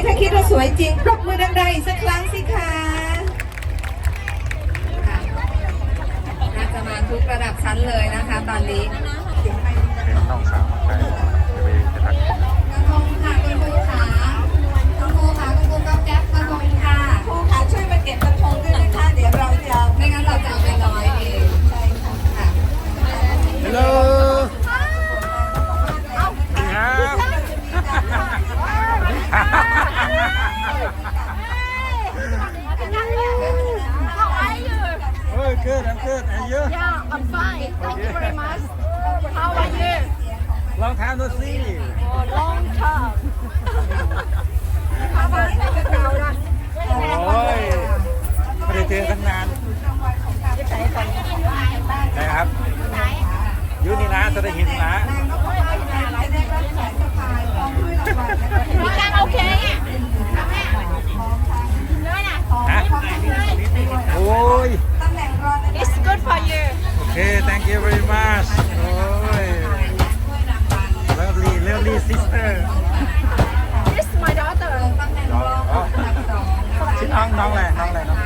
นค่ะนี่ถ้าคิดว่าสวยจริงปรบมือดังๆอีกสักครั้งสิคะค่ะน่าจะมาทุกระดับชั้นเลยนะคะ ตอนนี้เห็นน้องสาว ฮ้ยเกิดอันเกิดอันเยอะ Yeah, I'm fine. Thank you very much. How are you? ลองทานดูสิ Oh, long term. โอ้ยไม่ได้เจอกันนานนะครับอยูนี่นะจะได้เห็นนะ พี่กันโอเคอะเลยนะฮะโอ้ย It's good for you. โอเค thank you very much โอ้ย lovely lovely sister This is my daughter. น้องอ๋อชื่อน้องน้องอะไรน้องอะไรน้อง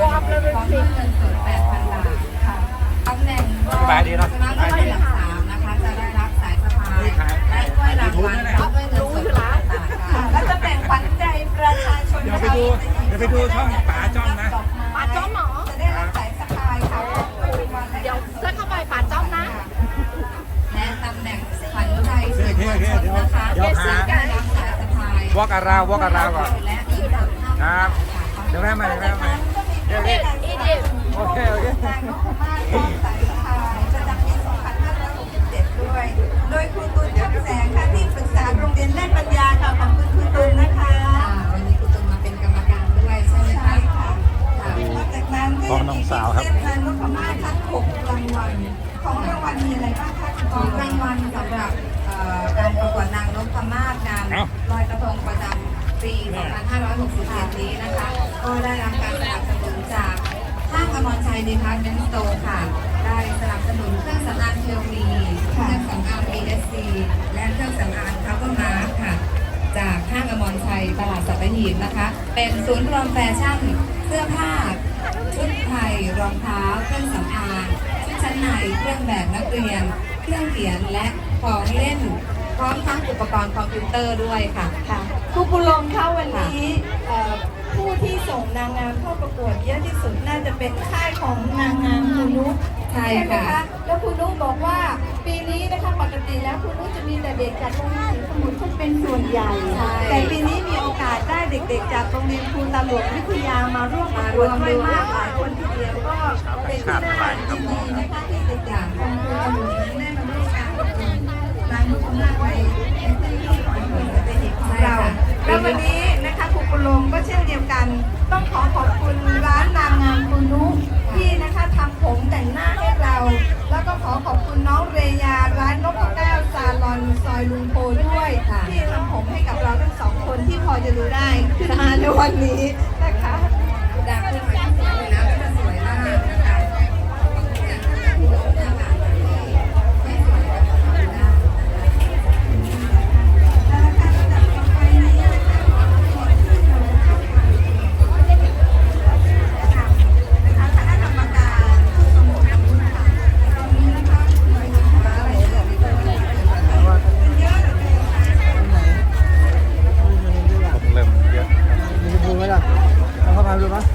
วอปเลยเป็นสิบเงินสดแปดพันบาทค่ะตำแหน่งรองสบายดีเนอะชนะเลิศอันดับสามนะคะจะได้รับสายสะพายและถ้วยรางวัลพร้อมด้วยเงินสดแปดพันบาทค่ะและตำแหน่งขวัญใจประชาชนเดี๋ยวไปดูเดี๋ยวไปดูช่องป๋าจ้อมนะ เลิกเข้าไปป่าจ้อมนะ และตำแหน่งขวัญใจสื่อมวลชนนะคะเดี๋ยวหาได้รับสายสะพายวอกอาราววอกอาราวก่อน และอีกแบบห้าครับ เดี๋ยวแม่มาเดี๋ยวแม่มา เดี๋ยว Eat เดี๋ยว it, eat it. โอเของรางวัลสำหรับเอ่อการประกวดนางนพมาศงานลอยกระทงประจำปี 2567 นี้นะคะ ก็ได้รับการสนับสนุนจากห้างอมรชัยดีพาร์ตเมนต์สโตร์ค่ะ ได้สนับสนุนเครื่องสำอางเทลมีเครื่องสำอาง BSC และเครื่องสำอางคัพเปอร์มาร์ค่ะ จากห้างอมรชัยตลาดสัตหีบนะคะ เป็นศูนย์รวมแฟชั่น เสื้อผ้า ชุดไทย รองเท้า เครื่องสำอาง ชุดชั้นใน เครื่องแบบนักเรียน เครื่องเขียนและของเล่น พร้อมทั้งอุปกรณ์คอมพิวเตอร์ด้วยค่ะ ค่ะครูปุลงเข้าวันนี้เอ่อผู้ที่ส่งนางงามเข้าประกวดเยอะที่สุดน่าจะเป็นค่ายของนางงามคุณนุชใช่ไหมค่ะคะแล้วคุณนุชบอกว่าปีนี้นะคะปกติแล้วคุณนุชจะมีแต่เด็กจากโรงเรียนสมุทรคุณเป็นส่วนใหญ่ ใช่แต่ปีนี้มีโอกาสได้เด็ก ๆ จากโรงเรียนครูตาหลวงวิทยามาร่วมประกวดด้วยมากหลายคนทีเดียวก็เป็นที่น่ายินดีนะคะที่เด็กอย่างของครูตำรวจนั้นได้ม และวันนี้นะคะครูปุลงก็เช่นเดียวกัน ต้องขอขอบคุณร้านนางงามคุณนุที่นะคะทำผมแต่งหน้าให้เรา แล้วก็ขอขอบคุณน้องเรยาร้านนกแก้วซาลอนซอยลุงโพด้วยที่ทำผมให้กับเราทั้งสองคนที่พอจะดูได้ขึ้นมาในวันนี้ Pablo Vázquez.